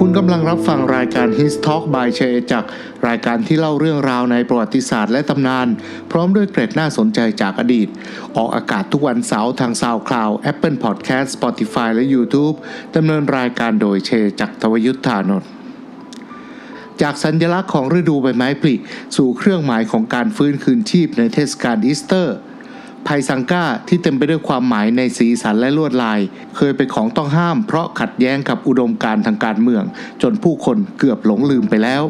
คุณกำลังรับฟังรายการ His Talk by เชจาก รายการที่เล่าเรื่องราวในประวัติศาสตร์และตำนาน พร้อมด้วยเกร็ดน่าสนใจจากอดีต ออกอากาศทุกวันเสาร์ทาง SoundCloud Apple Podcast Spotify และ YouTube ดำเนินรายการโดยเชจากทวยุทธานนท์จากสัญลักษณ์ของฤดูใบไม้ผลิสู่เครื่องหมายของการฟื้นคืนชีพในเทศกาลอีสเตอร์ ไพซังก้าที่เต็มไปด้วยความหมายในสีสันและลวดลาย เคยเป็นของต้องห้ามเพราะขัดแย้งกับอุดมการทางการเมือง จนผู้คนเกือบหลงลืมไปแล้ว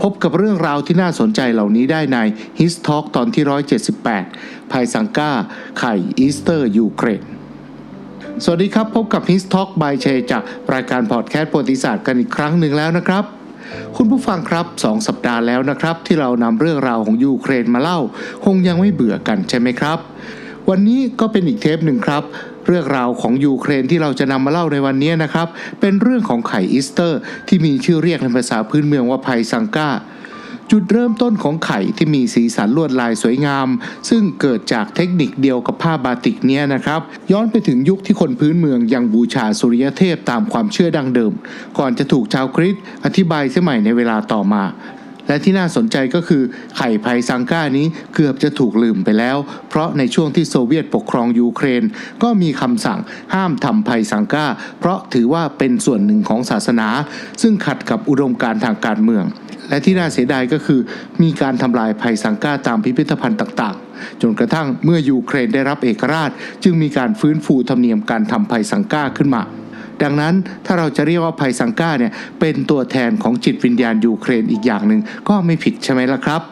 พบกับเรื่องราวที่น่าสนใจเหล่านี้ได้ใน His Talk ตอนที่ 178ไพซังก้า ไข่อีสเตอร์ยูเครนสวัสดีครับ พบกับ His Talk by เชจากรายการพอดแคสต์ประวัติศาสตร์กันอีกครั้งหนึ่งแล้วนะครับ คุณผู้ฟังครับ 2 สัปดาห์แล้วนะครับ ที่เรานำเรื่องราวของยูเครนมาเล่า คงยังไม่เบื่อกันใช่ไหมครับ วันนี้ก็เป็นอีกเทปหนึ่งครับเรื่องราวของยูเครนที่เราจะนำมาเล่าในวันนี้นะครับ เป็นเรื่องของไข่อีสเตอร์ ที่มีชื่อเรียกในภาษาพื้นเมืองว่าไพซังก้า จุดเริ่มต้นของไข่ที่มีสีสันลวดลายสวยงาม ซึ่งเกิดจากเทคนิคเดียวกับผ้าบาติกเนี้ยนะครับ ย้อนไปถึงยุคที่คนพื้นเมืองยังบูชาสุริยเทพตามความเชื่อดังเดิม ก่อนจะถูกชาวคริสต์อธิบายเสียใหม่ในเวลาต่อมาและที่น่าสนใจก็คือไข่ไพซังก้านี้เกือบจะถูกลืมไปแล้ว เพราะในช่วงที่โซเวียตปกครองยูเครน ก็มีคำสั่งห้ามทำไพซังก้า เพราะถือว่าเป็นส่วนหนึ่งของศาสนา ซึ่งขัดกับอุดมการทางการเมือง และที่น่าเสียดายก็คือมีการทำลายไพซังก้าตามพิพิธภัณฑ์ต่างๆ จนกระทั่งเมื่อยูเครนได้รับเอกราช จึงมีการฟื้นฟูธรรมเนียมการทำไพซังก้าขึ้นมา ดังนั้นถ้าเราจะเรียกว่าไพซังก้าเนี่ยเป็นตัวแทนของจิตวิญญาณยูเครนอีกอย่างหนึ่งก็ไม่ผิดใช่ไหมล่ะครับ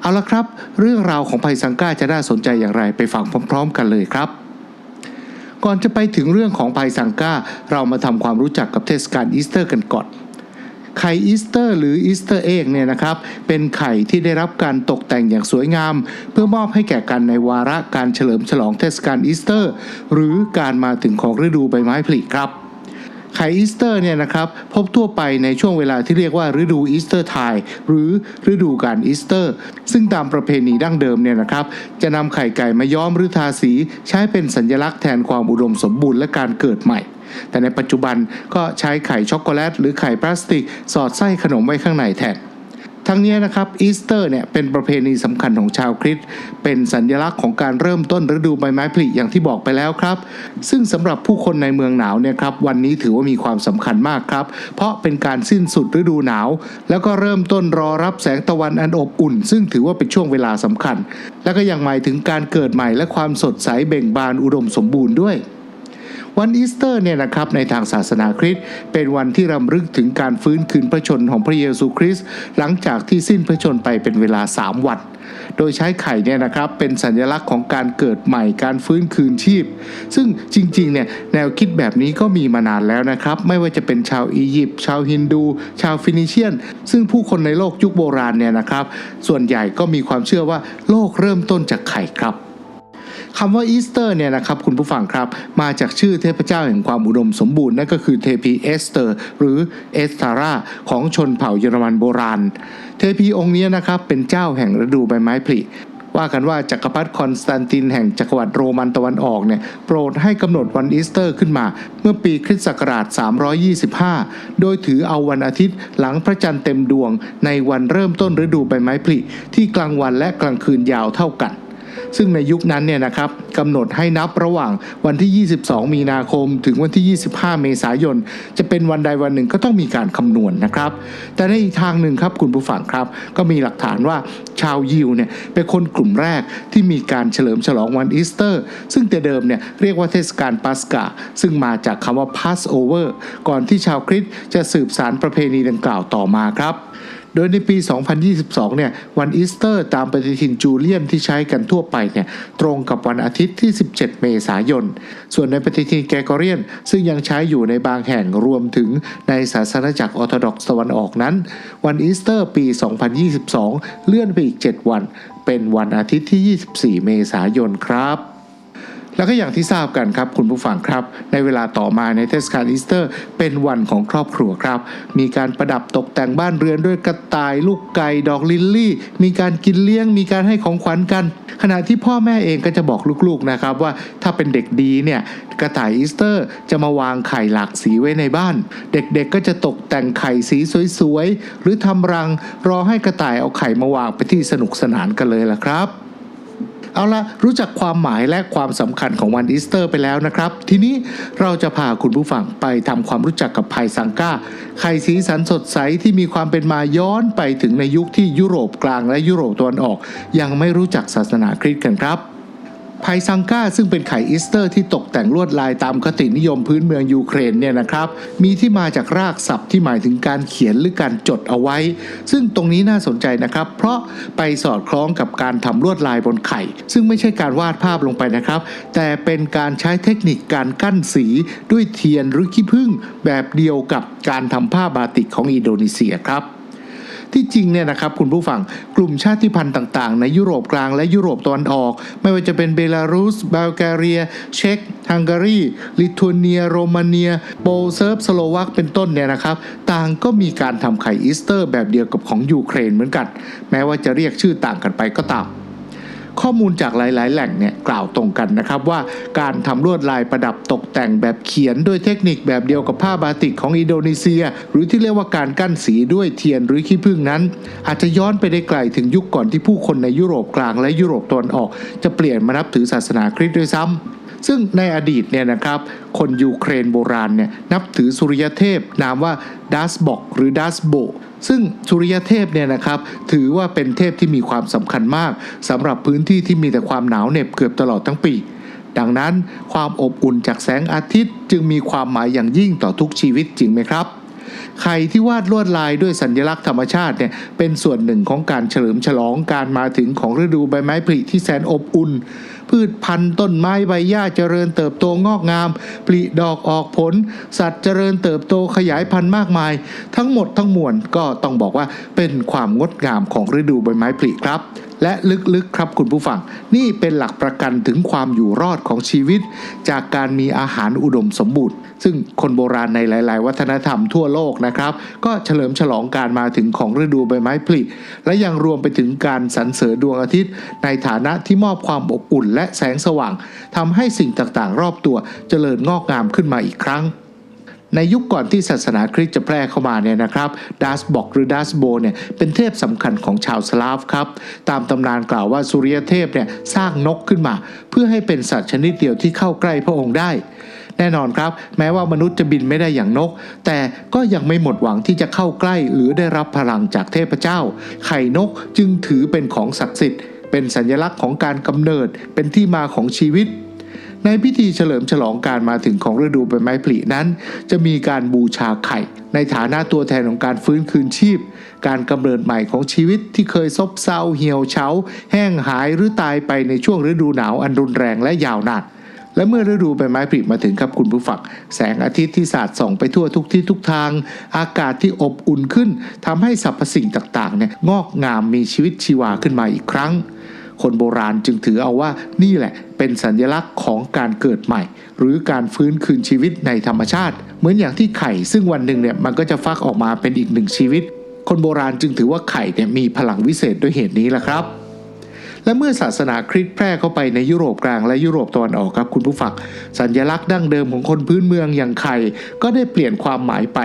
เอาละครับ เรื่องราวของไพซังก้าจะน่าสนใจอย่างไรไปฟังพร้อม ๆ กันเลยครับ ก่อนจะไปถึงเรื่องของไพซังก้า เรามาทำความรู้จักกับเทศกาลอีสเตอร์กันก่อน ไข่อีสเตอร์ หรืออีสเตอร์เอ็กเนี่ยนะครับเป็นไข่ที่ได้รับการตกแต่งอย่างสวยงาม เพื่อมอบให้แก่กันในวาระการเฉลิมฉลองเทศกาลอีสเตอร์ หรือการมาถึงของฤดูใบไม้ผลิครับไข่อีสเตอร์เนี่ยนะครับพบทั่วไปในช่วงเวลาที่เรียกว่าฤดูอีสเตอร์ไทยหรือฤดูการอีสเตอร์ ซึ่งตามประเพณีดั้งเดิมเนี่ยนะครับจะนำไข่ไก่มาย้อมหรือทาสี ใช้เป็นสัญลักษณ์แทนความอุดมสมบูรณ์และการเกิดใหม่ แต่ในปัจจุบันก็ใช้ไข่ช็อกโกแลตหรือไข่พลาสติก สอดไส้ขนมไว้ข้างในแทนทั้งนี้นะครับอีสเตอร์เนี่ยเป็นประเพณีสำคัญของชาวคริสต์เป็นสัญลักษณ์ของการเริ่มต้นฤดูใบไม้ผลิอย่างที่บอกไปแล้วครับ ซึ่งสำหรับผู้คนในเมืองหนาวเนี่ยครับวันนี้ถือว่ามีความสำคัญมากครับ เพราะเป็นการสิ้นสุดฤดูหนาว แล้วก็เริ่มต้นรอรับแสงตะวันอันอบอุ่น ซึ่งถือว่าเป็นช่วงเวลาสำคัญ และก็ยังหมายถึงการเกิดใหม่และความสดใสเบ่งบานอุดมสมบูรณ์ด้วย วันอีสเตอร์เนี่ยนะครับในทางศาสนาคริสต์เป็นวันที่รำลึกถึงการฟื้นคืนพระชนของพระเยซูคริสต์หลังจากที่สิ้นพระชนไปเป็นเวลา 3 วัน โดยใช้ไข่เนี่ยนะครับเป็นสัญลักษณ์ของการเกิดใหม่การฟื้นคืนชีพ ซึ่งจริงๆเนี่ยแนวคิดแบบนี้ก็มีมานานแล้วนะครับไม่ว่าจะเป็นชาวอียิปต์ชาวฮินดู ชาวฟินิเชียน ซึ่งผู้คนในโลกยุคโบราณเนี่ยนะครับส่วนใหญ่ก็มีความเชื่อว่าโลกเริ่มต้นจากไข่ครับ คำว่าอีสเตอร์เนี่ยนะครับคุณผู้ฟังครับ มาจากชื่อเทพเจ้าแห่งความอุดมสมบูรณ์นั่นก็คือเทพีเอสเตอร์ หรือเอสตาราของชนเผ่าเยอรมันโบราณ เทพีองค์นี้นะครับเป็นเจ้าแห่งฤดูใบไม้ผลิว่ากันว่าจักรพรรดิคอนสแตนตินแห่งจักรวรรดิโรมันตะวันออกเนี่ยโปรดให้กำหนดวันอีสเตอร์ขึ้นมา เมื่อปีคริสต์ศักราช 325 โดยถือเอาวันอาทิตย์หลังพระจันทร์เต็มดวงในวันเริ่มต้นฤดูใบไม้ผลิที่กลางวันและกลางคืนยาวเท่ากัน ซึ่งในยุคนั้นเนี่ยนะครับกำหนดให้นับระหว่างวันที่ 22 มีนาคม ถึงวันที่ 25 เมษายน จะเป็นวันใดวันหนึ่งก็ต้องมีการคำนวณนะครับ แต่ในอีกทางหนึ่งครับคุณผู้ฟังครับ ก็มีหลักฐานว่าชาวยิวเนี่ยเป็นคนกลุ่มแรกที่มีการเฉลิมฉลองวันอีสเตอร์ ซึ่งแต่เดิมเนี่ยเรียกว่าเทศกาลปัสกา ซึ่งมาจากคำว่า Passover ก่อนที่ชาวคริสต์จะสืบสารประเพณีดังกล่าวต่อมาครับ โดยในปี 2022 เนี่ย วันอีสเตอร์ตามปฏิทินจูเลียนที่ใช้กันทั่วไปเนี่ย ตรงกับวันอาทิตย์ที่ 17 เมษายน ส่วนในปฏิทินแกกอเรียน ซึ่งยังใช้อยู่ในบางแห่งรวมถึงในศาสนาจักรออร์โธดอกซ์ตะวันออกนั้น วันอีสเตอร์ปี 2022 เลื่อนไปอีก 7 วัน เป็นวันอาทิตย์ที่ 24 เมษายนครับ แล้วก็อย่างที่ทราบกันครับคุณผู้ฟังครับ ในเวลาต่อมาในเทศกาลอีสเตอร์ เป็นวันของครอบครัวครับ มีการประดับตกแต่งบ้านเรือนด้วยกระต่ายลูกไก่ดอกลิลลี่ มีการกินเลี้ยง มีการให้ของขวัญกัน ขณะที่พ่อแม่เองก็จะบอกลูกๆนะครับว่าถ้าเป็นเด็กดีเนี่ยกระต่ายอีสเตอร์ จะมาวางไข่หลากสีไว้ในบ้าน เด็กๆก็จะตกแต่งไข่สีสวยๆหรือทำรังรอให้กระต่ายเอาไข่มาวางไปที่สนุกสนานกันเลยล่ะครับ เอาละรู้จักความหมายและความสำคัญของวันอีสเตอร์ไปแล้วนะครับ ทีนี้เราจะพาคุณผู้ฟังไปทำความรู้จักกับไผ่สังก้าไข่สีสันสดใสที่มีความเป็นมาย้อนไปถึงในยุคที่ยุโรปกลางและยุโรปตะวันออก ยังไม่รู้จักศาสนาคริสต์กันครับ ไผ่ซังก้าซึ่งเป็นไข่อีสเตอร์ที่ตกแต่งลวดลายตามคตินิยมพื้นเมืองยูเครนเนี่ยนะครับ มีที่มาจากรากศัพท์ที่หมายถึงการเขียนหรือการจดเอาไว้ ซึ่งตรงนี้น่าสนใจนะครับ เพราะไปสอดคล้องกับการทำลวดลายบนไข่ ซึ่งไม่ใช่การวาดภาพลงไปนะครับ แต่เป็นการใช้เทคนิคการกั้นสีด้วยเทียนหรือขี้ผึ้งแบบเดียวกับการทำผ้าบาติกของอินโดนีเซียครับ ที่จริงเนี่ยนะครับคุณผู้ฟังกลุ่มชาติพันธุ์ต่างๆ ในยุโรปกลางและยุโรปตะวันออก ไม่ว่าจะเป็นเบลารุสบัลแกเรีย เช็กฮังการี ลิทัวเนีย โรมาเนีย โปเซิร์ฟสโลวักเป็นต้นเนี่ยนะครับ ต่างก็มีการทำไข่อีสเตอร์แบบเดียวกับของยูเครนเหมือนกัน แม้ว่าจะเรียกชื่อต่างกันไปก็ตาม ข้อมูลจากหลาย ๆ แหล่งเนี่ยกล่าวตรงกันนะครับว่าการทำลวดลายประดับตกแต่งแบบเขียนด้วยเทคนิคแบบเดียวกับผ้าบาติกของอินโดนีเซีย หรือที่เรียกว่าการกั้นสีด้วยเทียนหรือขี้ผึ้งนั้น อาจจะย้อนไปได้ไกลถึงยุคก่อนที่ผู้คนในยุโรปกลางและยุโรปตะวันออก จะเปลี่ยนมานับถือศาสนาคริสต์ด้วยซ้ำซึ่งในอดีตเนี่ยนะครับ คนยูเครนโบราณเนี่ยนับถือสุริยเทพ นามว่าดัสบอกหรือดัสโบ ซึ่งสุริยเทพเนี่ยนะครับถือว่าเป็นเทพที่มีความสำคัญมากสำหรับพื้นที่ที่มีแต่ความหนาวเหน็บเกือบตลอดทั้งปี ดังนั้นความอบอุ่นจากแสงอาทิตย์จึงมีความหมายอย่างยิ่งต่อทุกชีวิตจริงไหมครับไข่ที่วาดลวดลายด้วยสัญลักษณ์ธรรมชาติเนี่ยเป็นส่วนหนึ่งของการเฉลิมฉลองการมาถึงของฤดูใบไม้ผลิที่แสนอบอุ่น พืชพันธุ์ต้นไม้ใบหญ้าเจริญเติบโตงอกงาม ปลิดอกออกผล สัตว์เจริญเติบโตขยายพันธุ์มากมาย ทั้งหมดทั้งมวลก็ต้องบอกว่าเป็นความงดงามของฤดูใบไม้ผลิครับและลึกๆครับคุณผู้ฟัง นี่เป็นหลักประกันถึงความอยู่รอดของชีวิต จากการมีอาหารอุดมสมบูรณ์ ซึ่งคนโบราณในหลาย ๆ วัฒนธรรมทั่วโลกนะครับ ก็เฉลิมฉลองการมาถึงของฤดูใบไม้ผลิและยังรวมไปถึงการสรรเสริญดวงอาทิตย์ ในฐานะที่มอบความอบอุ่นและแสงสว่างทำให้สิ่งต่างๆ รอบตัวเจริญงอกงามขึ้นมาอีกครั้ง ในยุคก่อนที่ศาสนาคริสต์จะแพร่เข้ามาเนี่ยนะครับดัสบอกหรือดัสโบเนี่ยเป็นเทพสำคัญของชาวสลาฟครับตามตำนานกล่าวว่าสุริยเทพเนี่ยสร้างนกขึ้นมา เพื่อให้เป็นสัตว์ชนิดเดียวที่เข้าใกล้พระองค์ได้แน่นอนครับ แม้ว่ามนุษย์จะบินไม่ได้อย่างนก แต่ก็ยังไม่หมดหวังที่จะเข้าใกล้หรือได้รับพลังจากเทพเจ้า ไข่นกจึงถือเป็นของศักดิ์สิทธิ์ เป็นสัญลักษณ์ของการกำเนิด เป็นที่มาของชีวิต ในพิธีเฉลิมฉลองการมาถึงของฤดูใบไม้ผลินั้น จะมีการบูชาไข่ ในฐานะตัวแทนของการฟื้นคืนชีพ การกำเนิดใหม่ของชีวิตที่เคยซบเซาเหี่ยวเฉาแห้งหายหรือตายไปในช่วงฤดูหนาวอันรุนแรงและยาวนานและเมื่อฤดูใบไม้ผลิมาถึงครับคุณผู้ฟังแสงอาทิตย์ที่สาดส่องไปทั่วทุกที่ทุกทาง อากาศที่อบอุ่นขึ้นทำให้สรรพสิ่งต่างๆเนี่ยงอกงามมีชีวิตชีวาขึ้นมาอีกครั้ง คนโบราณจึงถือเอาว่านี่แหละเป็นสัญลักษณ์ของการเกิดใหม่ หรือการฟื้นคืนชีวิตในธรรมชาติ เหมือนอย่างที่ไข่ซึ่งวันหนึ่งเนี่ยมันก็จะฟักออกมาเป็นอีกหนึ่งชีวิต คนโบราณจึงถือว่าไข่เนี่ยมีพลังวิเศษด้วยเหตุนี้แหละครับและเมื่อศาสนาคริสต์แพร่เข้าไปในยุโรปกลางและยุโรปตะวันออกครับคุณผู้ฟังสัญลักษณ์ดั้งเดิมของคนพื้นเมืองอย่างไข่ก็ได้เปลี่ยนความหมายไป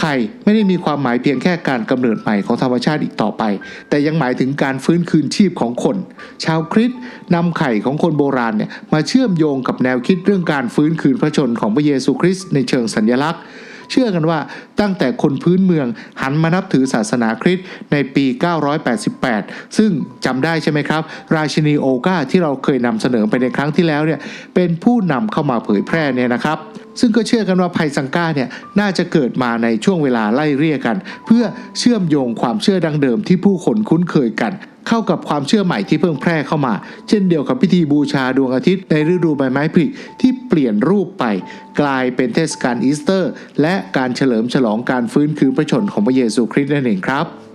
ไข่ไม่ได้มีความหมายเพียงแค่การกำเนิดใหม่ของธรรมชาติอีกต่อไป แต่ยังหมายถึงการฟื้นคืนชีพของคน ชาวคริสต์นำไข่ของคนโบราณเนี่ยมาเชื่อมโยงกับแนวคิดเรื่องการฟื้นคืนพระชนของพระเยซูคริสต์ในเชิงสัญลักษณ์ เชื่อกันว่าตั้งแต่คนพื้นเมืองหันมานับถือศาสนาคริสต์ในปี 988 ซึ่งจำได้ใช่ไหมครับ ราชินีโอกาที่เราเคยนำเสนอไปในครั้งที่แล้วเนี่ยเป็นผู้นำเข้ามาเผยแพร่เนี่ยนะครับ ซึ่งก็เชื่อกันว่าไพซังก้าเนี่ยน่าจะเกิดมาในช่วงเวลาไล่เรียกกัน เพื่อเชื่อมโยงความเชื่อดังเดิมที่ผู้คนคุ้นเคยกัน เข้ากับความเชื่อใหม่ที่เพิ่งแพร่เข้ามา เช่นเดียวกับพิธีบูชาดวงอาทิตย์ในฤดูใบไม้ผลิที่เปลี่ยนรูปไป กลายเป็นเทศกาลอีสเตอร์ และการเฉลิมฉลองการฟื้นคืนพระชนของพระเยซูคริสต์นั่นเองครับ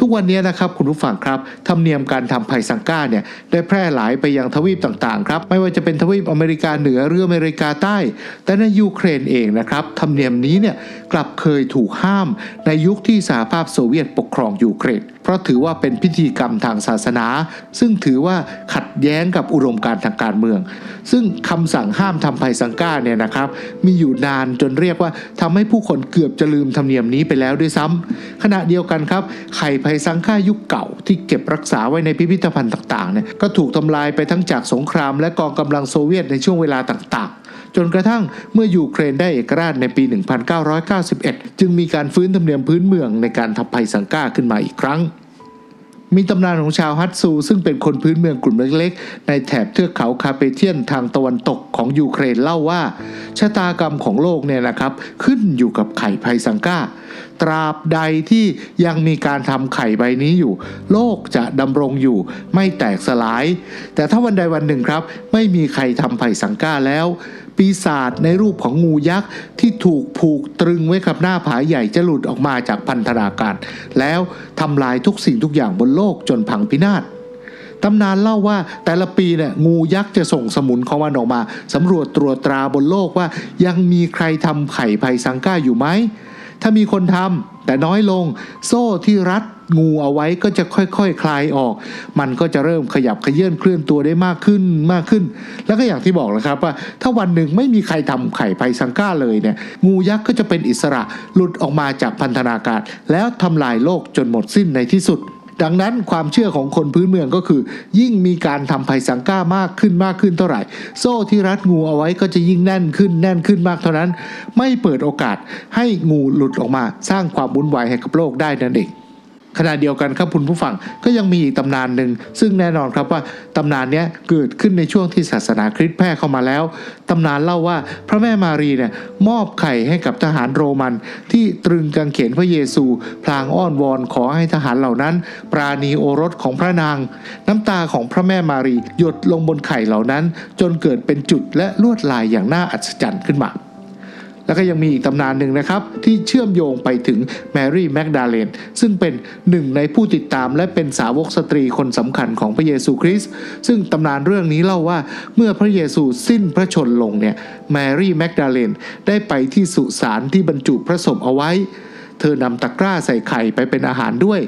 ทุกวันนี้นะครับคุณผู้ฟังครับธรรมเนียมการทำไผ่สังก้าเนี่ยได้แพร่หลายไปยังทวีปต่างๆครับไม่ว่าจะเป็นทวีปอเมริกาเหนือหรืออเมริกาใต้ แต่ในยูเครนเองนะครับธรรมเนียมนี้เนี่ยกลับเคยถูกห้ามในยุคที่สหภาพโซเวียตปกครองยูเครน ราะถือว่าเป็นพิธีกรรมทางศาสนา ซึ่งถือว่าขัดแย้งกับอุดมการทางการเมือง ซึ่งคำสั่งห้ามทำไผ่สังก้าเนี่ยนะครับ มีอยู่นานจนเรียกว่าทำให้ผู้คนเกือบจะลืมธรรมเนียมนี้ไปแล้วด้วยซ้ำขณะเดียวกันครับไข่ไผ่สังก้ายุคเก่า ที่เก็บรักษาไว้ในพิพิธภัณฑ์ต่างๆเนี่ยก็ถูกทำลายไปทั้งจากสงคราม และกองกำลังโซเวียตในช่วงเวลาต่างๆจนกระทั่งเมื่อยูเครนได้เอกราชในปี 1991 จึงมีการฟื้นธรรมเนียมพื้นเมืองในการทำไผ่สังก้าขึ้นมาอีกครั้ง มีตำนานของชาวฮัตซู ซึ่งเป็นคนพื้นเมืองกลุ่มเล็กๆ ในแถบเทือกเขาคาเปเทียนทางตะวันตกของยูเครนเล่าว่า ชะตากรรมของโลกเนี่ยนะครับ ขึ้นอยู่กับไข่ไพสังก้า ตราบใดที่ยังมีการทำไข่ใบนี้อยู่ โลกจะดำรงอยู่ไม่แตกสลาย แต่ถ้าวันใดวันหนึ่งครับ ไม่มีใครทำไผ่สังก้าแล้ว ปีศาจในรูปของงูยักษ์ที่ถูกผูกตรึงไว้กับหน้าผาใหญ่จะหลุดออกมาจากพันธนาการ แล้วทำลายทุกสิ่งทุกอย่างบนโลกจนพังพินาศตำนานเล่าว่าแต่ละปีเนี่ยงูยักษ์จะส่งสมุนของมันออกมาสำรวจตรวจตราบนโลกว่า ยังมีใครทำไข่ไผ่สังก้าอยู่ไหม ถ้ามีคนทำแต่น้อยลง โซ่ที่รัด งูเอาไว้ก็จะค่อยๆคคลายออก มันก็จะเริ่มขยับขยื่นเคลื่อนตัวได้มากขึ้นมากขึ้น แล้วก็อย่างที่บอกแล้วครับว่า ถ้าวันหนึ่งไม่มีใครทำไข่ไผ่สังก้าเลยเนี่ยงูยักษ์ก็จะเป็นอิสระหลุดออกมาจากพันธนาการแล้วทำลายโลกจนหมดสิ้นในที่สุดดังนั้นความเชื่อของคนพื้นเมืองก็คือ ยิ่งมีการทำไผ่สังก้ามากขึ้นมากขึ้นเท่าไหร่ โซ่ที่รัดงูเอาไว้ก็จะยิ่งแน่นขึ้นแน่นขึ้นมากเท่านั้น ไม่เปิดโอกาสให้งูหลุดออกมาสร้างความวุ่นวายให้กับโลกได้นั่นเอง ขณะเดียวกันครับคุณผู้ฟังก็ยังมีอีกตำนานหนึ่งซึ่งแน่นอนครับว่าตำนานนี้เกิดขึ้นในช่วงที่ศาสนาคริสต์แพร่เข้ามาแล้วตำนานเล่าว่าพระแม่มารีเนี่ยมอบไข่ให้กับทหารโรมัน ที่ตรึงกางเขนพระเยซู พลางอ้อนวอนขอให้ทหารเหล่านั้น ปราณีโอรสของพระนาง น้ำตาของพระแม่มารีหยดลงบนไข่เหล่านั้น จนเกิดเป็นจุดและลวดลายอย่างน่าอัศจรรย์ขึ้นมา แล้วก็ยังมีอีกตำนานหนึ่งนะครับ ที่เชื่อมโยงไปถึงแมรี่แมกดาเลนซึ่งเป็นหนึ่งในผู้ติดตามและเป็นสาวกสตรีคนสำคัญของพระเยซูคริสต์ซึ่งตำนานเรื่องนี้เล่าว่าเมื่อพระเยซูสิ้นพระชนลงเนี่ยแมรี่แมกดาเลนได้ไปที่สุสานที่บรรจุพระศพเอาไว้ เธอนำตะกร้าใส่ไข่ไปเป็นอาหารด้วย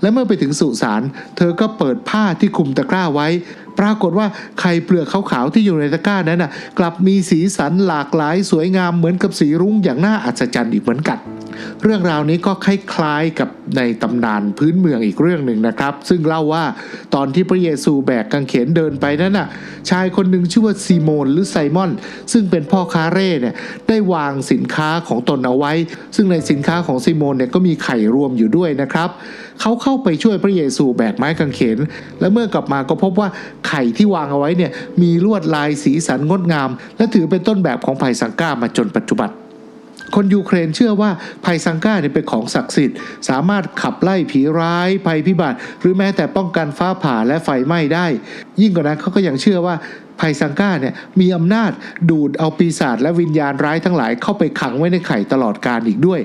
และเมื่อไปถึงสุสานเธอก็เปิดผ้าที่คลุมตะกร้าไว้ ปรากฏว่าไข่เปลือกขาวๆที่อยู่ในตะกร้านั้นน่ะกลับมีสีสันหลากหลายสวยงามเหมือนกับสีรุ้งอย่างน่าอัศจรรย์อีกเหมือนกันเรื่องราวนี้ก็คล้ายๆกับในตำนานพื้นเมืองอีกเรื่องหนึ่งนะครับ ซึ่งเล่าว่าตอนที่พระเยซูแบกกางเขนเดินไปนั้นน่ะ ชายคนหนึ่งชื่อว่าซีโมนหรือไซมอน ซึ่งเป็นพ่อค้าเร่เนี่ยได้วางสินค้าของตนเอาไว้ ซึ่งในสินค้าของซีโมนเนี่ยก็มีไข่รวมอยู่ด้วยนะครับ เขาเข้าไปช่วยพระเยซูแบกไม้กางเขน และเมื่อกลับมาก็พบว่าไข่ที่วางเอาไว้เนี่ยมีลวดลายสีสันงดงาม และถือเป็นต้นแบบของไผ่สังก้ามาจนปัจจุบันคนยูเครนเชื่อว่าภัยซังก้าเนี่ยเป็นของศักดิ์สิทธิ์ สามารถขับไล่ผีร้าย ภัยพิบัติ หรือแม้แต่ป้องกันฟ้าผ่าและไฟไหม้ได้ ยิ่งกว่านั้นเขาก็ยังเชื่อว่า ภัยซังก้าเนี่ยมีอำนาจดูดเอาปีศาจและวิญญาณร้ายทั้งหลายเข้าไปขังไว้ในไข่ตลอดกาลอีกด้วย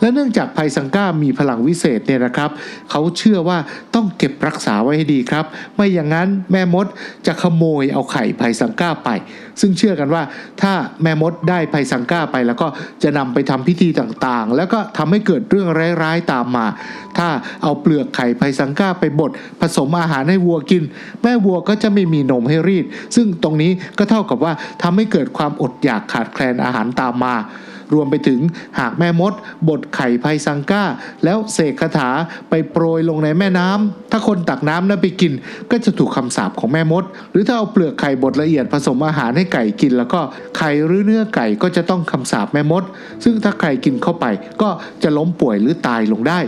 และเนื่องจากภัยซังก้ามีพลังวิเศษเนี่ยนะครับ เขาเชื่อว่าต้องเก็บรักษาไว้ให้ดีครับ ไม่อย่างนั้นแม่มดจะขโมยเอาไข่ภัยซังก้าไป ซึ่งเชื่อกันว่าถ้าแม่มดได้ภัยซังก้าไป แล้วก็จะนำไปทำพิธีต่างๆ แล้วก็ทำให้เกิดเรื่องร้ายๆตามมา ถ้าเอาเปลือกไข่ภัยซังก้าไปบดผสมอาหารให้วัวกิน แม่วัวก็จะไม่มีนมให้รีด ซึ่งึ่งตรงนี้ก็เท่ากับว่าทำให้เกิดความอดอยากขาดแคลนอาหารตามมา รวมไปถึงหากแม่มด บดไข่ไพซังก้า แล้วเสกคาถาไปโปรยลงในแม่น้ำถ้าคนตักน้ำนั้นไปกิน ก็จะถูกคำสาปของแม่มด หรือถ้าเอาเปลือกไข่บดละเอียดผสมอาหารให้ไก่กิน แล้วก็ไข่หรือเนื้อไก่ก็จะต้องคำสาปแม่มด ซึ่งถ้าใครกินเข้าไปก็จะล้มป่วยหรือตายลงได้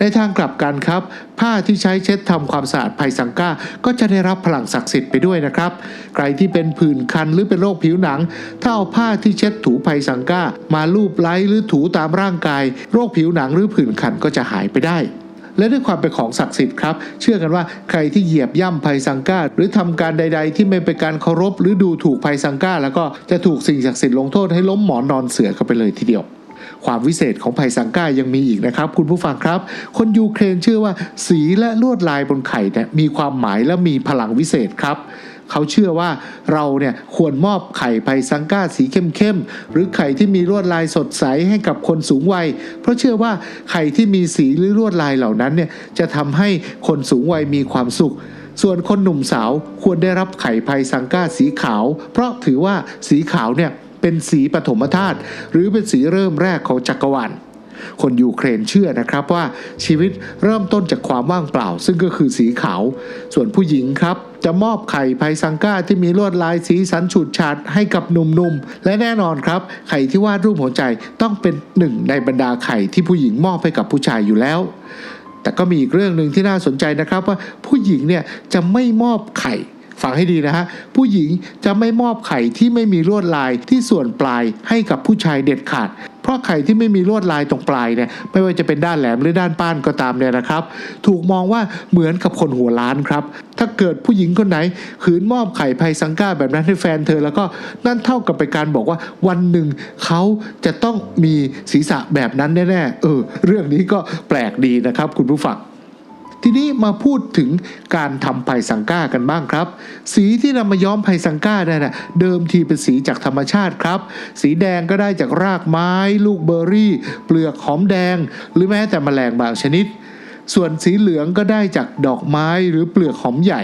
ในทางกลับกันครับ ผ้าที่ใช้เช็ดทำความสะอาดภัยสังก้า ก็จะได้รับพลังศักดิ์สิทธิ์ไปด้วยนะครับ ใครที่เป็นผื่นคันหรือเป็นโรคผิวหนัง ถ้าเอาผ้าที่เช็ดถูภัยสังก้า มาลูบไล้หรือถูตามร่างกาย โรคผิวหนังหรือผื่นคันก็จะหายไปได้และด้วยความเป็นของศักดิ์สิทธิ์ครับ เชื่อกันว่าใครที่เหยียบย่ำภัยสังก้าหรือทำการใด ๆ ที่ไม่เป็นการเคารพหรือดูถูกภัยสังก้าแล้วก็จะถูกสิ่งศักดิ์สิทธิ์ลงโทษให้ล้มหมอนนอนเสือกันไปเลยทีเดียว ความวิเศษของไผ่สังก้ายังมีอีกนะครับ คุณผู้ฟังครับ คนยูเครนเชื่อว่าสีและลวดลายบนไข่เนี่ยมีความหมายและมีพลังวิเศษครับเขาเชื่อว่าเราเนี่ยควรมอบไข่ไผ่สังก้าสีเข้มๆหรือไข่ที่มีลวดลายสดใสให้กับคนสูงวัย เพราะเชื่อว่าไข่ที่มีสีหรือลวดลายเหล่านั้นเนี่ยจะทำให้คนสูงวัยมีความสุข ส่วนคนหนุ่มสาวควรได้รับไข่ไผ่สังก้าสีขาว เพราะถือว่าสีขาวเนี่ย เป็นสีปฐมธาตุหรือเป็นสีเริ่มแรกของจักรวาลคนยูเครนเชื่อนะครับว่าชีวิตเริ่มต้นจากความว่างเปล่า ซึ่งก็คือสีขาว ส่วนผู้หญิงครับ จะมอบไข่ไพสังก้าที่มีลวดลายสีสันฉูดฉาดให้กับหนุ่มๆ และแน่นอนครับ ไข่ที่วาดรูปหัวใจต้องเป็นหนึ่งในบรรดาไข่ที่ผู้หญิงมอบให้กับผู้ชายอยู่แล้ว แต่ก็มีอีกเรื่องหนึ่งที่น่าสนใจนะครับว่าผู้หญิงเนี่ยจะไม่มอบไข่ ฟังให้ดีนะฮะ ผู้หญิงจะไม่มอบไข่ที่ไม่มีลวดลายที่ส่วนปลายให้กับผู้ชายเด็ดขาด เพราะไข่ที่ไม่มีลวดลายตรงปลายเนี่ยไม่ว่าจะเป็นด้านแหลมหรือด้านป้านก็ตามเนี่ยนะครับ ถูกมองว่าเหมือนกับคนหัวล้านครับ ถ้าเกิดผู้หญิงคนไหนขืนมอบไข่ไพสังก้าแบบนั้นให้แฟนเธอแล้วก็นั่นเท่ากับเป็นการบอกว่าวันหนึ่งเขาจะต้องมีศีรษะแบบนั้นแน่ๆเออ เรื่องนี้ก็แปลกดีนะครับ คุณผู้ฟัง ทีนี้มาพูดถึงการทำไผ่สังก้ากันบ้างครับ สีที่นำมาย้อมไผ่สังก้าเนี่ยนะเดิมทีเป็นสีจากธรรมชาติครับ สีแดงก็ได้จากรากไม้ ลูกเบอร์รี่ เปลือกหอมแดง หรือแม้แต่แมลงบางชนิด ส่วนสีเหลืองก็ได้จากดอกไม้หรือเปลือกหอมใหญ่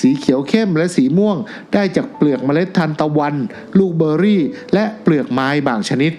สีเขียวเข้มและสีม่วง ได้จากเปลือกเมล็ดทานตะวัน ลูกเบอร์รี่ และเปลือกไม้บางชนิด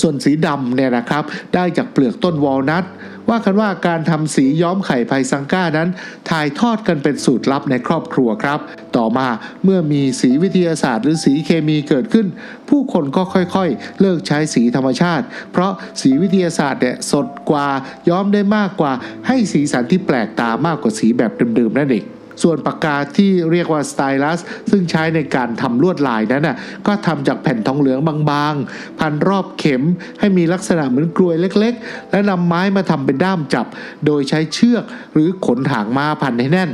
ส่วนสีดำเนี่ยนะครับได้จากเปลือกต้นวอลนัทว่ากันว่าการทำสีย้อมไข่ไพซังก้านั้น ถ่ายทอดกันเป็นสูตรลับในครอบครัวครับ ต่อมาเมื่อมีสีวิทยาศาสตร์ หรือสีเคมีเกิดขึ้น ผู้คนก็ค่อยๆ เลิกใช้สีธรรมชาติ เพราะสีวิทยาศาสตร์เนี่ยสดกว่าย้อมได้มากกว่า ให้สีสันที่แปลกตามากกว่าสีแบบเดิมๆนั่นเอง ส่วนปากกาที่เรียกว่าสไตลัสซึ่งใช้ในการทำลวดลายนั้นน่ะก็ทำจากแผ่นทองเหลืองบางๆ พันรอบเข็มให้มีลักษณะเหมือนกลวยเล็กๆ และนำไม้มาทำเป็นด้ามจับ โดยใช้เชือกหรือขนหางม้าพันให้แน่น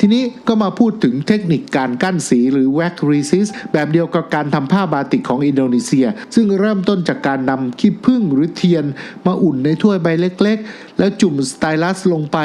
ทีนี้ก็มาพูดถึงเทคนิคการกั้นสีหรือ wax resist แบบเดียวกับการทำผ้าบาติกของอินโดนีเซีย ซึ่งเริ่มต้นจากการนำขี้ผึ้งหรือเทียน มาอุ่นในถ้วยใบเล็กๆ แล้วจุ่มสไตลัสลงไป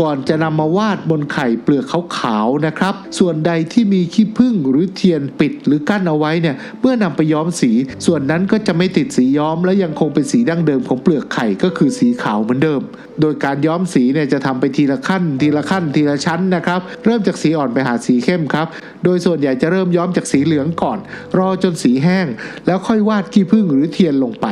ก่อนจะนำมาวาดบนไข่เปลือกขาวๆนะครับ ส่วนใดที่มีขี้ผึ้งหรือเทียนปิดหรือกั้นเอาไว้เนี่ยเมื่อนำไปย้อมสี ส่วนนั้นก็จะไม่ติดสีย้อม และยังคงเป็นสีดั้งเดิมของเปลือกไข่ก็คือสีขาวเหมือนเดิม โดยการย้อมสีเนี่ยจะทำไปทีละขั้น ทีละขั้น ทีละชั้นนะครับ เริ่มจากสีอ่อนไปหาสีเข้มครับ โดยส่วนใหญ่จะเริ่มย้อมจากสีเหลืองก่อน รอจนสีแห้ง แล้วค่อยวาดขี้ผึ้งหรือเทียนลงไป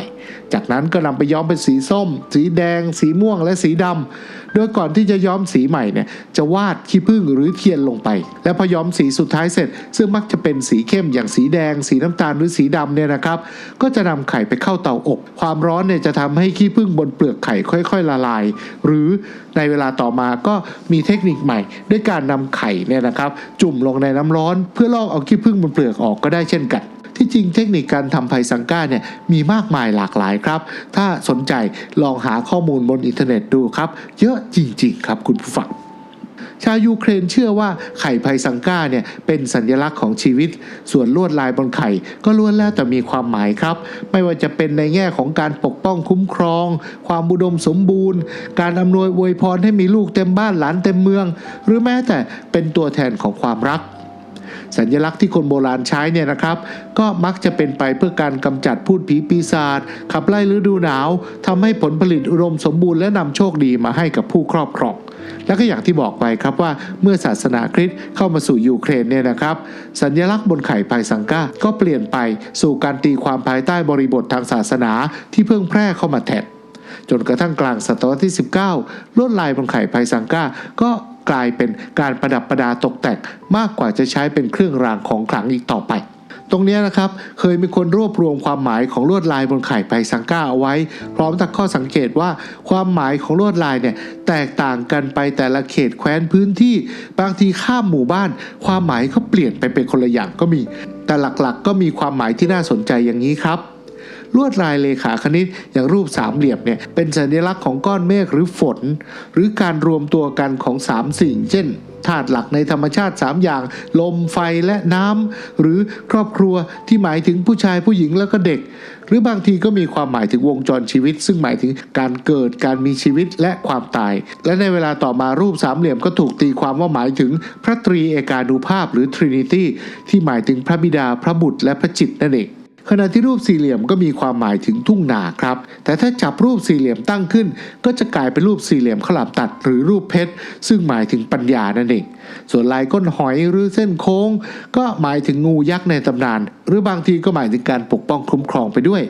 จากนั้นก็นำไปย้อมเป็นสีส้ม สีแดง สีม่วงและสีดำโดยก่อนที่จะย้อมสีใหม่เนี่ยจะวาดขี้ผึ้งหรือเทียนลงไป และพอย้อมสีสุดท้ายเสร็จ ซึ่งมักจะเป็นสีเข้มอย่างสีแดง สีน้ำตาลหรือสีดำเนี่ยนะครับ ก็จะนำไข่ไปเข้าเตาอบ ความร้อนเนี่ยจะทำให้ขี้ผึ้งบนเปลือกไข่ค่อย ๆ ละลาย หรือในเวลาต่อมาก็มีเทคนิคใหม่ ด้วยการนำไข่เนี่ยนะครับ จุ่มลงในน้ำร้อน เพื่อลอกเอาขี้ผึ้งบนเปลือกออกก็ได้เช่นกัน ที่จริงเทคนิคการทำไผ่สังก้าเนี่ยมีมากมายหลากหลายครับ ถ้าสนใจลองหาข้อมูลบนอินเทอร์เน็ตดูครับ เยอะจริง ๆ ครับคุณผู้ฟังชาวยูเครนเชื่อว่าไข่ไพสังก้าเนี่ยเป็นสัญลักษณ์ของชีวิต ส่วนลวดลายบนไข่ก็ล้วนแล้วแต่มีความหมายครับ ไม่ว่าจะเป็นในแง่ของการปกป้องคุ้มครอง ความบุดมสมบูรณ์ การอำนวยอวยพรให้มีลูกเต็มบ้านหลานเต็มเมือง หรือแม้แต่เป็นตัวแทนของความรัก สัญลักษณ์ที่คนโบราณใช้เนี่ยนะครับ ก็มักจะเป็นไปเพื่อการกำจัดพูดผีปีศาจขับไล่ฤดูหนาวทำให้ผลผลิตอุดมสมบูรณ์และนำโชคดีมาให้กับผู้ครอบครองแล้วก็อย่างที่บอกไปครับว่าเมื่อศาสนาคริสต์เข้ามาสู่ยูเครนเนี่ยนะครับ สัญลักษณ์บนไข่ไพสังก้าก็เปลี่ยนไปสู่การตีความภายใต้บริบททางศาสนาที่เพิ่งแพร่เข้ามาแทนจนกระทั่งกลางศตวรรษที่ 19 ลวดลายบนไข่ไพสังก้าก็ กลายเป็นการประดับประดาตกแต่งมากกว่าจะใช้เป็นเครื่องรางของขลังอีกต่อไปตรงนี้นะครับเคยมีคนรวบรวมความหมายของลวดลายบนไข่ไพสังก้าเอาไว้ พร้อมตั้งข้อสังเกตว่าความหมายของลวดลายเนี่ยแตกต่างกันไปแต่ละเขตแคว้นพื้นที่ บางทีข้ามหมู่บ้าน ความหมายก็เปลี่ยนไปเป็นคนละอย่างก็มี แต่หลักๆก็มีความหมายที่น่าสนใจอย่างนี้ครับ ลวดลายเลขาคณิตอย่างรูปสามเหลี่ยมเนี่ยเป็นสัญลักษณ์ของก้อนเมฆหรือฝน หรือการรวมตัวกันของสามสิ่ง เช่นธาตุหลักในธรรมชาติ 3 อย่าง ลมไฟและน้ำหรือครอบครัวที่หมายถึงผู้ชายผู้หญิงแล้วก็เด็ก หรือบางทีก็มีความหมายถึงวงจรชีวิต ซึ่งหมายถึงการเกิดการมีชีวิตและความตาย และในเวลาต่อมารูปสามเหลี่ยมก็ถูกตีความว่าหมายถึงพระตรีเอกานุภาพหรือ Trinity ที่หมายถึงพระบิดาพระบุตรและพระจิตนั่นเอง ขณะที่รูปสี่เหลี่ยมก็มีความหมายถึงทุ่งนาครับ แต่ถ้าจับรูปสี่เหลี่ยมตั้งขึ้น ก็จะกลายเป็นรูปสี่เหลี่ยมขลับตัดหรือรูปเพชร ซึ่งหมายถึงปัญญานั่นเอง ส่วนลายก้นหอยหรือเส้นโค้ง ก็หมายถึงงูยักษ์ในตำนาน หรือบางทีก็หมายถึงการปกป้องคุ้มครองไปด้วย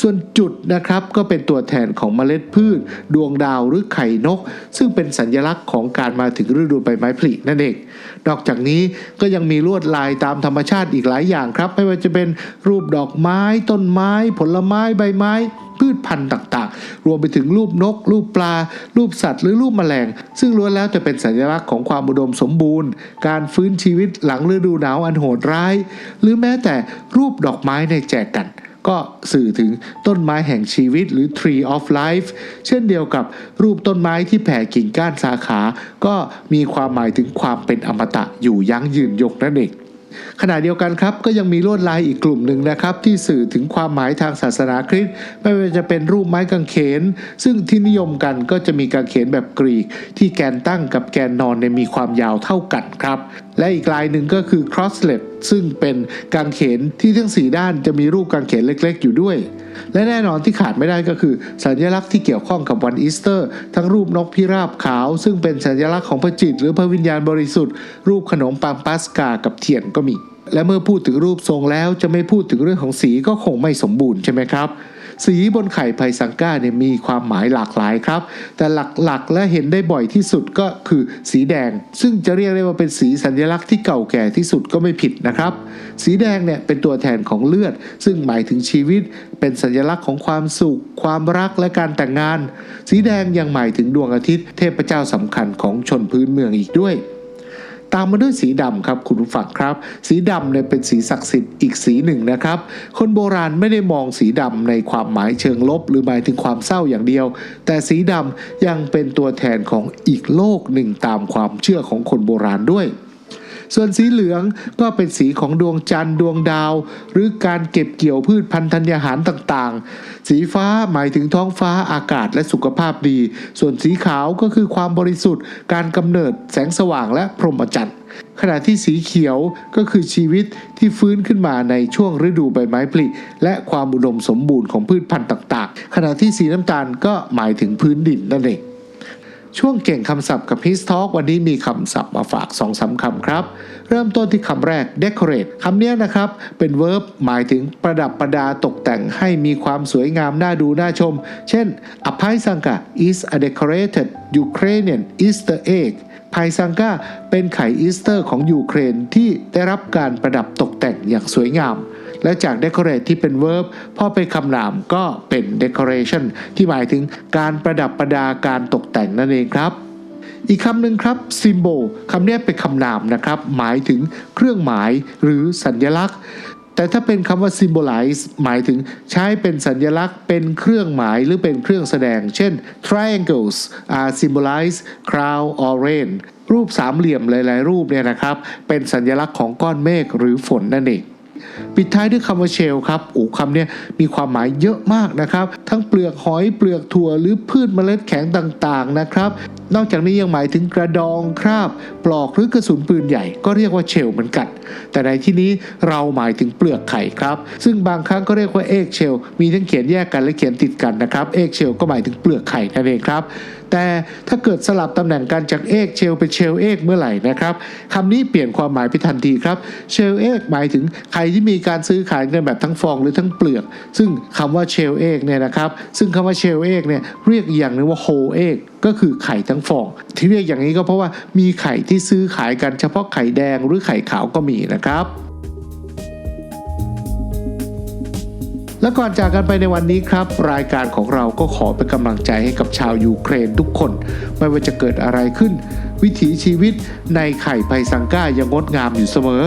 ส่วนจุดนะครับก็เป็นตัวแทนของเมล็ดพืช ดวงดาวหรือไข่นก ซึ่งเป็นสัญลักษณ์ของการมาถึงฤดูใบไม้ผลินั่นเอง นอกจากนี้ก็ยังมีลวดลายตามธรรมชาติอีกหลายอย่างครับ ไม่ว่าจะเป็นรูปดอกไม้ ต้นไม้ ผลไม้ใบไม้พืชพันธุ์ต่างๆ รวมไปถึงรูปนก รูปปลา รูปสัตว์ หรือรูปแมลง ซึ่งล้วนแล้วจะเป็นสัญลักษณ์ของความอุดมสมบูรณ์ การฟื้นชีวิตหลังฤดูหนาวอันโหดร้าย หรือแม้แต่รูปดอกไม้ในแจกัน ก็สื่อถึงต้นไม้แห่งชีวิตหรือ tree of life เช่นเดียวกับรูปต้นไม้ที่แผ่กิ่งก้านสาขา ก็มีความหมายถึงความเป็นอมตะอยู่ยั้งยืนยงนั่นเอง ขณะเดียวกันครับก็ยังมีลวดลายอีกกลุ่มหนึ่งนะครับ ที่สื่อถึงความหมายทางศาสนาคริสต์ไม่ว่าจะเป็นรูปไม้กางเขน ซึ่งที่นิยมกันก็จะมีกางเขนแบบกรีก ที่แกนตั้งกับแกนนอนเนี่ยมีความยาวเท่ากันครับ และอีกลายหนึ่งก็คือ crosslet ซึ่งเป็นกางเขนที่ทั้งสี่ด้านจะมีรูปกางเขนเล็ก ๆ อยู่ด้วย และแน่นอนที่ขาดไม่ได้ก็คือ สัญลักษณ์ที่เกี่ยวข้องกับวันอีสเตอร์ ทั้งรูปนกพิราบขาว ซึ่งเป็นสัญลักษณ์ของพระจิต หรือพระวิญญาณบริสุทธิ์ รูปขนมปังปัสกากับเทียนก็มี และเมื่อพูดถึงรูปทรงแล้วจะไม่พูดถึงเรื่องของสีก็คงไม่สมบูรณ์ใช่ไหมครับ สีบนไข่ไพสังก้าเนี่ยมีความหมายหลากหลายครับ แต่หลักๆและเห็นได้บ่อยที่สุดก็คือสีแดง ซึ่งจะเรียกได้ว่าเป็นสีสัญลักษณ์ที่เก่าแก่ที่สุดก็ไม่ผิดนะครับ สีแดงเนี่ยเป็นตัวแทนของเลือด ซึ่งหมายถึงชีวิต เป็นสัญลักษณ์ของความสุข ความรักและการแต่งงาน สีแดงยังหมายถึงดวงอาทิตย์เทพเจ้าสำคัญของชนพื้นเมืองอีกด้วย ตามมาด้วยสีดำครับคุณผู้ฟังครับ สีดำเนี่ยเป็นสีศักดิ์สิทธิ์อีกสีหนึ่งนะครับ คนโบราณไม่ได้มองสีดำในความหมายเชิงลบ หรือหมายถึงความเศร้าอย่างเดียว แต่สีดำยังเป็นตัวแทนของอีกโลกหนึ่งตามความเชื่อของคนโบราณด้วย ส่วนสีเหลืองก็เป็นสีของดวงจันทร์ดวงดาว หรือการเก็บเกี่ยวพืชพันธุ์ธัญญาหารต่างๆ สีฟ้าหมายถึงท้องฟ้าอากาศและสุขภาพดี ส่วนสีขาวก็คือความบริสุทธิ์ การกำเนิดแสงสว่างและพรหมจรรย์ขณะที่สีเขียวก็คือชีวิตที่ฟื้นขึ้นมาในช่วงฤดูใบไม้ผลิและความอุดมสมบูรณ์ของพืชพันธุ์ต่าง ๆ ขณะที่สีน้ำตาลก็หมายถึงพื้นดินนั่นเอง ช่วงเก่งคำศัพท์กับ His Talk วันนี้มีคำศัพท์มาฝาก2อสาคำครับ เริ่มต้นที่คำแรก decorate คำนี้นะครับ เป็น verb หมายถึงประดับประดาตกแต่งให้มีความสวยงามน่าดูน่าชม เช่น a p a i s a n k a is a decorated Ukrainian Easter egg ไพซังกาเป็นไข่อีสเตอร์ของยูเครนที่ได้รับการประดับตกแต่งอย่างสวยงาม และจาก decorate ที่เป็น verb พอเป็นคำนามก็เป็น decoration ที่หมายถึงการประดับประดาการตกแต่งนั่นเองครับอีกคำหนึ่งครับ symbol คำนี้เป็นคำนามนะครับ หมายถึงเครื่องหมายหรือสัญลักษณ์ แต่ถ้าเป็นคำว่า symbolize หมายถึงใช้เป็นสัญลักษณ์ เป็นเครื่องหมายหรือเป็นเครื่องแสดง เช่น triangles are symbolize cloud or rain รูปสามเหลี่ยมหลาย ๆ รูปเนี่ยนะครับ เป็นสัญลักษณ์ของก้อนเมฆหรือฝนนั่นเอง ปิดท้ายด้วยคำว่าเชลครับโอ้คำเนี้ยมีความหมายเยอะมากนะครับ ทั้งเปลือกหอยเปลือกถั่วหรือพืชเมล็ดแข็งต่างๆนะครับ นอกจากนี้ยังหมายถึงกระดองคราบ ปลอกหรือกระสุนปืนใหญ่ก็เรียกว่าเชลเหมือนกัน แต่ในที่นี้เราหมายถึงเปลือกไข่ครับ ซึ่งบางครั้งก็เรียกว่าเอกเชลมีทั้งเขียนแยกกันและเขียนติดกันนะครับ เอกเชลก็หมายถึงเปลือกไข่นั่นเองครับแต่ถ้าเกิดสลับตำแหน่งกันจากเอกเชลเป็นเชลเอกเมื่อไหร่นะครับคำนี้เปลี่ยนความหมายไปทันทีครับเชลเอกหมายถึงไข่ที่มีการซื้อขายกันแบบทั้งฟองหรือทั้งเปลือก ซึ่งคำว่าเชลเอกเนี่ยนะครับซึ่งคำว่าเชลเอกเนี่ยเรียกอย่างหนึงว่าโฮเอกก็คือไข่ทั้งฟอง ที่เรียกอย่างนี้ก็เพราะว่ามีไข่ที่ซื้อขายกันเฉพาะไข่แดงหรือไข่ขาวก็มีนะครับ และก่อนจากกันไปในวันนี้ครับ รายการของเราก็ขอเป็นกำลังใจให้กับชาวยูเครนทุกคน ไม่ว่าจะเกิดอะไรขึ้น วิถีชีวิตในไข่ไพซังก้ายังงดงามอยู่เสมอ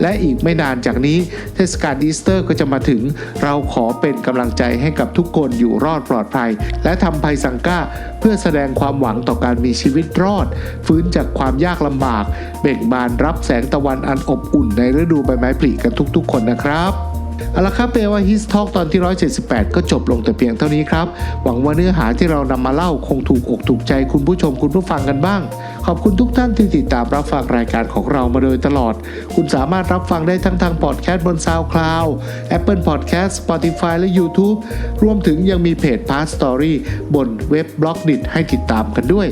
และอีกไม่นานจากนี้เทศกาลอีสเตอร์ก็จะมาถึง เราขอเป็นกำลังใจให้กับทุกคนอยู่รอดปลอดภัย และทำไพซังก้า เพื่อแสดงความหวังต่อการมีชีวิตรอด ฟื้นจากความยากลำบาก เบ่งบานรับแสงตะวันอันอบอุ่นในฤดูใบไม้ผลิกันทุกๆ คนนะครับ เอาละครับเปลว่า His Talk ตอนที่ 178 ก็จบลงแต่เพียงเท่านี้ครับ หวังว่าเนื้อหาที่เรานำมาเล่าคงถูกอกถูกใจคุณผู้ชมคุณผู้ฟังกันบ้าง ขอบคุณทุกท่านที่ติดตามรับฟังรายการของเรามาโดยตลอด คุณสามารถรับฟังได้ทั้งทางพอดแคสต์บน SoundCloud Apple Podcast Spotify และ YouTube รวมถึงยังมีเพจ Past Story บนเว็บบล็อกดิให้ติดตามกันด้วย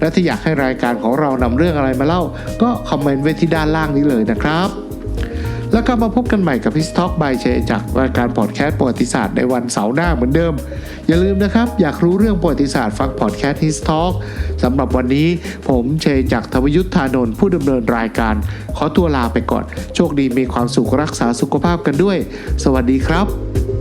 และถ้าอยากให้รายการของเรานำเรื่องอะไรมาเล่า ก็คอมเมนต์ไว้ที่ด้านล่างนี้เลยนะครับ แล้วกลับมาพบกันใหม่กับพิสต็อกบายเชจากรายการพอดแคสต์ประวัติศาสตร์ในวันเสาร์หน้าเหมือนเดิม อย่าลืมนะครับ อยากรู้เรื่องประวัติศาสตร์ฟังพอดแคสต์ฮิสต็อกสำหรับวันนี้ผมเชจากทวยุทธานนท์ผู้ดำเนินรายการ ขอตัวลาไปก่อน โชคดีมีความสุขรักษาสุขภาพกันด้วย สวัสดีครับ